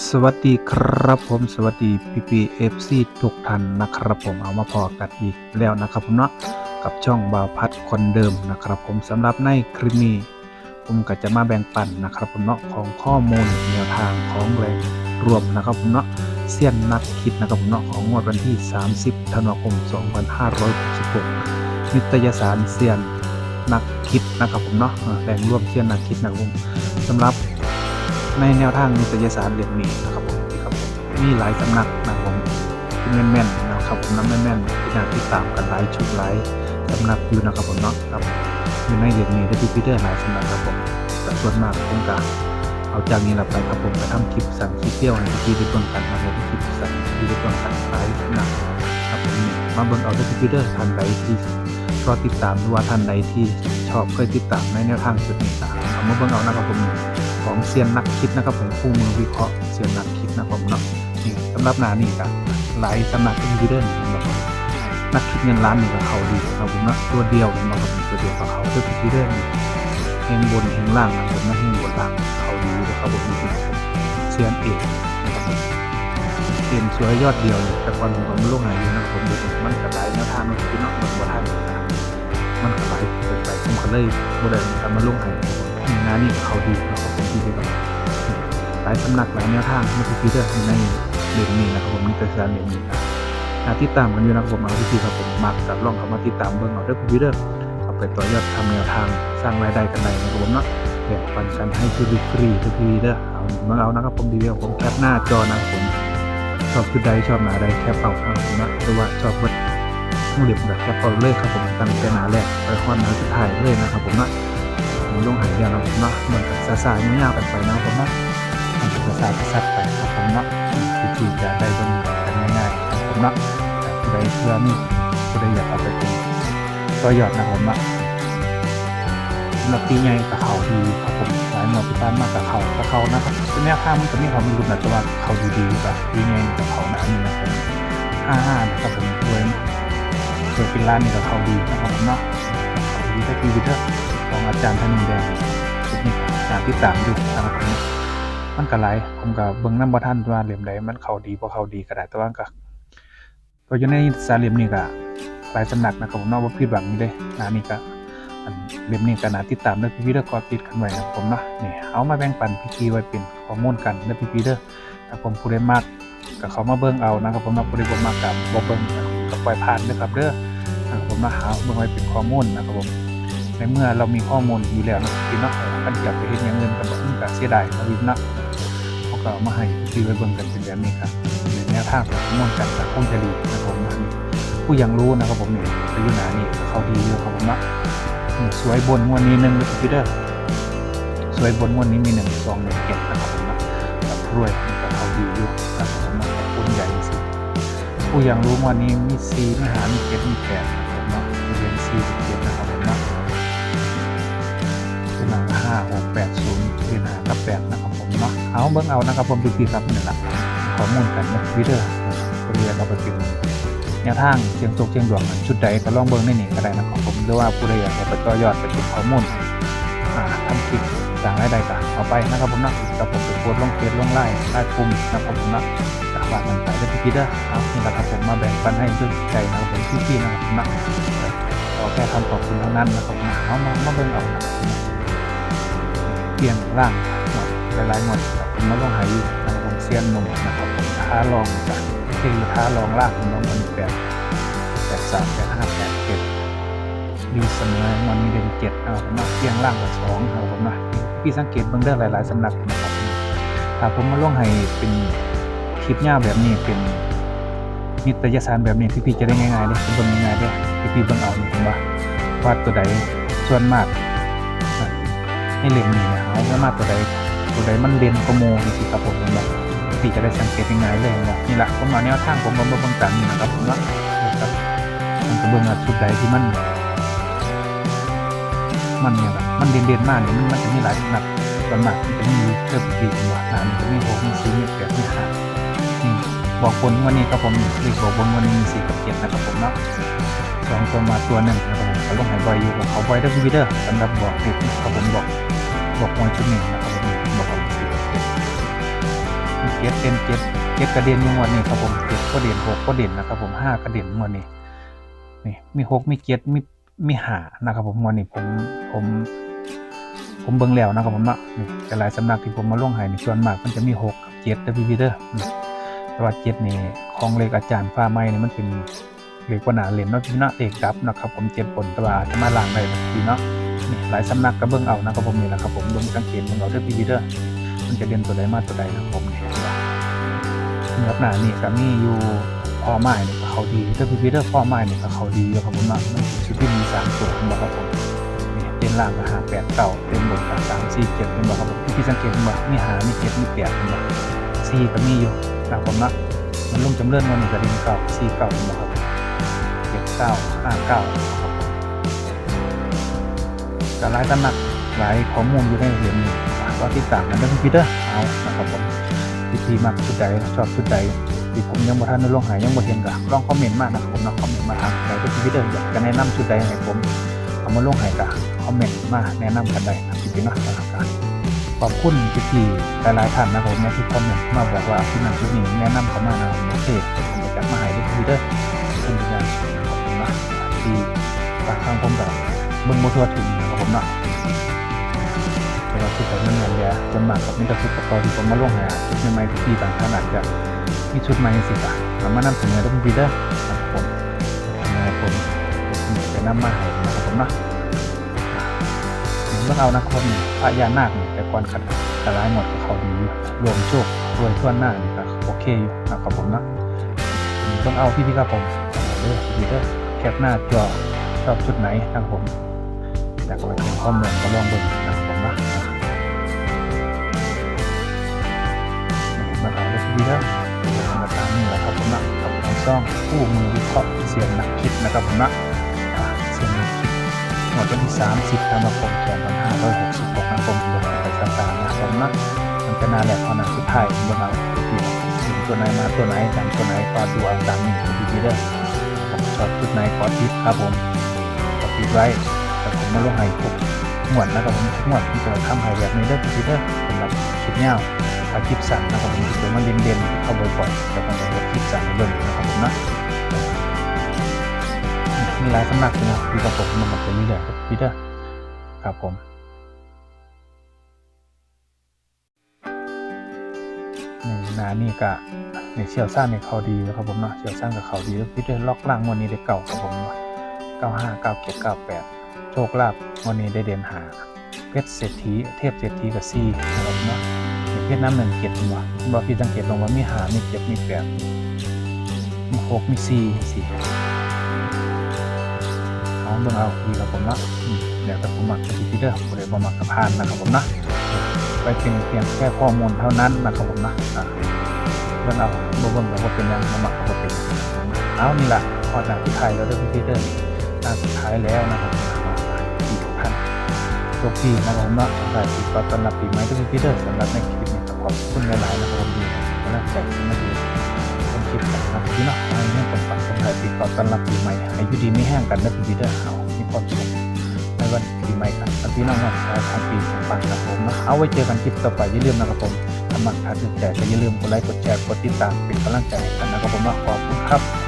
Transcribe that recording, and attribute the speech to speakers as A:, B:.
A: สวัสดีครับผมสวัสดีพี่พีเอฟซีทุกท่านนะครับผมเอามาพอกันอีกแล้วนะครับผมเนาะกับช่องบาวพัดคนเดิมนะครับ ผมสำหรับในคลิปนี้ผมก็จะมาแบ่งปันนะครับผมเนาะของข้อมูลแนวทางของแรงรวมนะครับผมเนาะเสี้ยนนักคิดนะครับผมเนาะของงวดวันที่ 30 ธันวาคม 2566นิตยสารเสี้ยนนักคิดนะครับผมเนาะแรงรวมเสี้ยนนักคิดนะครับผมสำหรับ ในแนวทางนิตยสารเล่มนี้นะครับผมที่ครับผมมีหลายสำนักนะครับผมที่แม่นๆนะครับผมน้ำแม่นๆที่น่าติดตามกันหลายชุดหลายสำนักอยู่นะครับผมเนาะครับอยู่ในเล่มนี้ได้พี่พีเตอร์หลายสำนักครับผมแต่ส่วนมากผมก็เอาจากนี้หละไปครับผมไปทำคลิปสั่งคลิปเที่ยวให้พี่ได้เบิ่งกันนะครับคลิปสั่งพี่ได้เบิ่งกันหลายสำนักครับผมมาเบิ่งเอาได้พี่พีเตอร์ท่านใดที่รอติดตามหรือว่าท่านใดที่ชอบเคยติดตามในแนวทางสุดนี้ก็เอามาเบิ่งเอานะครับผม ของเซียนนักคิดนะครับผมคู่มือวิเคราะห์เซียนนักคิดนะครับผมเนาะสำหรับหนานี่ครับหลายสำนักอินดิเดนนะครับนักคิดเงินล้านนี่ก็เขาดีครับผมเนาะตัวเดียวนะครับผมตัวเดียวกับเขาตัวอินดิเดนเฮงบนเฮงล่างนะผมนะเฮงบนล่างเขาดีนะครับผมนี่คือเซียนเอกนะครับผมเอ็นสวยยอดเดียวเลยแต่ก่อนผมก็ไม่ลงหายอยู่นะครับผมเด็กมันกระไรนวทามันคือเนาะมันบ่ทันนะครับมันกระไรเกินไปผมก็เลยบ่ได้ทำมาลงใหายนี่งานนี่เขาดี นะครับผมที่ได้แบบหลายสำนักหลายแนวทางในพิพิธภัณฑ์ในเล่มนี้นะครับผมนิตยสารเล่มนี้นะหาติดตามกันอยู่นะครับผมเอาพี่ครับผมมักกับลองเข้ามาติดตามเบิ่งเอาเด้วยพิพิธภัณฑ์เอาไปต่อยอดทำแนวทางสร้างรายได้กันได้นะครับผมเนาะแบ่งปันกันให้ฟรีฟรีทุกทีเด้อเอามาเอานะครับผมดีเดียวผมแคปหน้าจอนะครับผมชอบชุดใดชอบหนาใดแคปเอาครับผมนะหรือว่าชอบวัดต้องเรียบแบบแคปเอาเลยครับผมตั้งแต่หนาแรกไปข้อหนาสุดท้ายเลยนะครับผมนะ ผมลงหายยาวนะผมนะเหมือนกับซาซาๆยาวๆกันไปนะผมนะมันจะสาดสัดไปครับผมนะวิธีจะได้บนกันง่ายๆครับผมนะแต่ผู้ใดเพื่อมีผู้ใดอยากเอาไปเป็นก็ยอดนะผมนะหรับที่ใหญ่กับเขาดีครับผมหลายหมวดที่บ้านมากกับเขากับเขานะครับเป็นแนวทางมันจะมีความรู้นะแต่ว่าเขาดีๆแบบที่ใหญ่กับเขาหนานี่นะครับห้าห้านะครับผมด้วยส่วนเป็นร้านนี่กับเขาดีนะครับผมเนาะเขาดีได้ดีเทอร์ ของอาจารย์ธนินแดงชุดนี้อาจารย์ที่ตามอยู่นะครับผมมันก็หลายผมก็เบิ่งน้ำบ่ทันว่าเหลี่ยมใดมันเข้าดีบ่เข้าดีก็ได้แต่ว่าก็ก็อยู่ในสารเหลี่ยมนี้ก็หลายสำนักนะครับผมนาะบ่ผิดหวังเด้นะนี่ก็อันเหลี่ยมนี้ก็น่าติดตามเด้อพี่ๆเด้อก็ติดกันไว้นะครับผมเนาะนี่เอามาแบ่งปันพี่ๆไว้เป็นข้อมูลกันเด้อพี่ๆเด้อถ้าผมผู้ใดมักก็เขามาเบิ่งเอานะครับผมนาะผู้ใดบ่มักก็บ่เบิ่งก็ปล่อยผ่านเด้อครับเด้อนะครับผมมาหาเบิ่งไว้เป็นข้อมูลนะครับผม ในเมื่อเรามีข้อมูลอยู่แล้วนะพี่เนาะมันกลับไปเฮ็ดอย่างอื่นก็บ่มันก็เสียดายนะพี่เนาะเขาก็เอามาให้พี่ไว้เบิ่งกันเป็นแบบนี้ครับในแนวทางของมูลกันแต่คงจะดีนะครับผมผู้ยังรู้นะครับผมเนี่ไปอยู่หนานี่เขาดีเยอะครับผมนะสวยบนวดนี้หนึ่งพี่เด้อสวยบนวดนี้มีหนึ่งสองหนึ่งเก็บนะครับผมนะกับรวยกับเขาดีอยู่นะครับผมนะคุณใหญ่สิผู้ยังรู้วันนี้มีซีมีหามีเก็ดมีแปดนะครับผมเนะเรียนซี 5680ที่นากับ8นะครับผมเนาะเอาเบิ่งเอานะครับผมพี่ๆครับนี่และข้อมูลกันนะวิเตอร์บริเวณเราไปเป็แนวทางเจียงตกเจียงดวงชุดใดก็ลองเบิ่งได้นี่ก็ได้นะครับผมหรือว่าผู้ใดอยากจะไปต่อยอดไปเก็บข้อมูลทำคลิปสร้างรายได้กันเอาไปนะครับผมนะกับผมไปโพสลงเฟซลงไลน์ไล่คุมนะครับผมนะจากฝากกันไปด้วยพี่ๆนะครับนี่ละครับผมมาแบ่งปันให้ด้วยใจนะครับผมพี่ๆนะครับนะเราแค่ทำขอบคุณเท่านั้นนะครับเอามามาเบิ่งเอา ลี่ยนร่างหมดหลายๆหมดครับผมมาลงหายยู่นะครับผมเซียนหนุ่มนะครับผมท้าลองกันคือท้าลองร่างของน้องมันแปดแปดสามแปดห้าแปดเจ็ดดีเสมอมันมีเด่นเจ็ดนะครับผมนะเพียงล่างกับสองครับผมนะพี่สังเกตเบื้องเด้อหลายๆสำนักนะครับถ้าผมมาลงให้เป็นคลิปยาแบบนี้เป็นนิตยสารแบบนี้พี่ๆจะได้ง่ายๆเลยเบิ่งง่ายๆเลยพี่ๆเบิ่งเอาผมว่าว่าตัวใดส่วนมาก ให้เล่มนี้นะเอาว่ามาตัวใดตัวใดมันเด่นกว่าโมนี่สิครับผมผมว่าพี่จะได้สังเกตง่ายๆเลยว่านี่แหละผมเอาแนวทางผมมาเบิ่งตามนี่นะครับผมว่าครับมันจะเบิ่งชุดใดที่มันมันเนี่ยแบบมันเด่นๆมากเนี่ยมันมันจะมีหลายสำนักส่วนมากมันจะมีเกือบปีกว่าหนามจะมีหกมีสี่มีแปดมีห้านี่บอกบนวันนี้ครับผมเลขบอกบนวันนี้มีสี่กับเจ็ดนะครับผมเนาะสองตัวมาตัวหนึ่งนะครับผมเขาลงหายบอยอยู่กับเขาบอยได้พีเดอร์สำหรับบอกเลขครับผมบอก บอกมวยชุดหนึ่งนะครับผมบอกเอาสี่กับเจ็ดเจ็ดเด่นเจ็ดเจ็ดกระเด็นยู่งวดนี้ครับผมเจ็ดก็เด่นหกก็เด่นนะครับ ผมห้ากระเด่นวดนี้นี่มีหกมีเจ็ดมีมีหานะครับผมวดนี้ผมผมผมเบิ่งแล้วนะครับผมเนาะนี่แต่หลายสำนักที่ผมมาล่วงให้ในส่วนมากมันจะมีหกกับเจ็ดเด้อพี่ๆเด้ออืมแต่ว่าเจ็ดนี่ของเลขอาจารย์ฟ้าไม้นี่มันเป็นเลขว่าหนาเหรียญเนาะพี่เนาะเลขดับนะครับ ผมเจ็ดผลตว่าจะมาล่างได้นะพี่เนาะ หลายสำนักก็เบิ่งเอานะครับผมนี่แหละครับผมเบิ่งสังเกตเบิ่งเอาเด้อพี่ๆเด้อมันจะเด่นตัวใดมาตัวใดนะครับผมนี่เห็นบ่เนื้อหนานี่ก็มีอยู่พ่อไม้เนี่ก็เขาดีเด้อพี่ๆเด้อพ่อไม้เนี่ก็เขาดีครับผมเนาะมันชุดที่มีสามตัวผมบอกครับผมนี่เต็มล่างก็หาแปดเก่าเต็มบนก็สามสี่เจ็ดเป็นบ่ครับผมพี่สังเกตเป็นบ่มีหามีเจ็ดมีแปดเป็นบ่สี่ก็มีอยู่นะผมนะมันลงจำเลื่อนวันนี้ก็เด่นเก่าสี่เก่าเป็นบ่ครับเจ็ดเก้าห้าเก้าครับ ผมก็หลายตำหนักหลายข้อมูลอยู่ในเหรียญนี้กรอติดตามกันด้วยพี่เด้อเอานะครับผมพีทีมักชุดใดชอบชุดใดที่ผมยังบ่ทันได้ลงหายยังบ่เห็นก็ลองคอมเมนต์มานะครับผมนะคอมเมนต์มาทางใดด้วยพี่เด้ออยากจะแนะนำชุดใดให้ผมเอามาลงให้กับคอมเมนต์มาแนะนำกันได้ครับพี่ๆเนาะนะครับขอบคุณพี่ๆหลายๆท่านนะผมนที่คอมเมนต์มาบอกว่าที่นั่นที่นี่แนะนำเขามานะโอเคผมจะจัดมาให้ด้วยพีเด้อขอบคุณทุกอย่างขอบคุณนะที่บางครั้งผมกับ เบิ่งบ่ทั่วถึงนะครับผมเนาะแต่ว่าที่ผมมันเงินแย่จนมากกับมิตรสุดกับตอนที่ผมมาลงห้ชุดใหม่ๆพี่างท่านาจจะมีชุดใหม่สิจ้ะเอามานำเสนอด้วยพี่ๆเด้อครับผมนะครับผมจะนำมาให้นะครับผมเนาะเมื่อเอานะคนพญานาคเนี่ยแต่ก่อนขัดแต่ร้ายหมดก็เขาดีอยู่รวมโชครวยทั่วหน้านี่ก็โอเคอยู่นะครับผมเนาะต้องเอาพี่พี่ครับผมเออพี่เด้อแคปหน้าจอชอบชุดไหนนะครับผมากไปถึงข้อมูลก็ลองดูนะครับผมนะมาเอาเลยพี่เด้อมาตามนี่แหละครับผมนะกับของซ่องคู่มือวิเคราะห์เสียงนักคิดนะครับผมนะเสียงนักคิดหมดวันที่ 30ธันวาคม2566นะครับผมบนไปสตาร์นะครับผมนะมันจะนาแหลกพอนันสุดท้ายบนเราที่ถึงตัวไหนมาตัวไหนดังตัวไหนก็ดูเอาตามนี้ดีเด้อผมชอบชุดไหนขอทิปครับผมขอทิปไว้ มาลงให้ทุกหมวดนะครับผมทุกหมวดที่จะทำให้แบบนี้เด้อพี่เด้อสำหรับคลิปเงาถ้าคลิปสั่นนะครับผมที่จะมาเด่นๆเข้าบ่อยๆแต่ผมจะเลือกคลิปสั่นเบิ่งนะครับผมนะมีหลายสำนักอยู่นะพี่กับผมมันมาเป็นนี่แหละพี่เด้อครับผมนี่นานี่กะนี่เชี่ยวซ่านในเขาดีนะครับผมเนาะเชี่ยวซ่านกับเขาดีแล้วพี่เด้อล็อกล่างวันนี้ได้เก่าครับผมเก้าห้าเก้าเจ็ดเก้าแปด โชคลาภวันนี้ได้เด่นหาเพชรเศรษฐีเทพเศรษฐีกับซีนะครับเนาะเพชรน้ำหนึ่งเจ็ดผมว่าบ่พี่สังเกตลงว่ามีหามีเจ็ดมีแปดมีหกมีสี่สี่เอาเบิ่งเอาดีกับผมเนาะเดี๋ยวแต่ผมมักจะพี่เด้อผมเลยบ่มักกระพานนะครับผมนะไปเป็นเพียงแค่ข้อมูลเท่านั้นนะครับผมนะเบิ่งเอาบ่เบิ่งแล้วบ่เป็นยังบ่มักก็บ่เป็นเอานี่แหละพอจากที่ไทยแล้วเด้อพี่เด้อห น้าสุดท้ายแล้วนะครับที่ทุกท่านโชคดีนะครับผมเนาะสำหรับปีก่อนต้อนรับปีใหม่เด้อพี่เด้อสำหรับในคลิปนี้ขอบคุณหลายๆนะครับผมดีกำลังใจที่มาดูเป็นคลิปของนักพี่เนาะให้เนี่ยเป็นฝันคนไทยปีก่อนต้อนรับปีใหม่ให้ยู่ดีไม่แห้งกันนะพี่เด้อเอามีความสุขในวันปีใหม่กันแล้วพี่น้องวันสายทางปีปังครับผมนะเอาไว้เจอกันคลิปต่อไปอย่าลืมนะครับผมถ้ามักถ้าถึงใจก็อย่าลืมกดไลค์กดแชร์กดติดตามเป็นกำลังใจกันนะครับผมนะขอบคุณครับ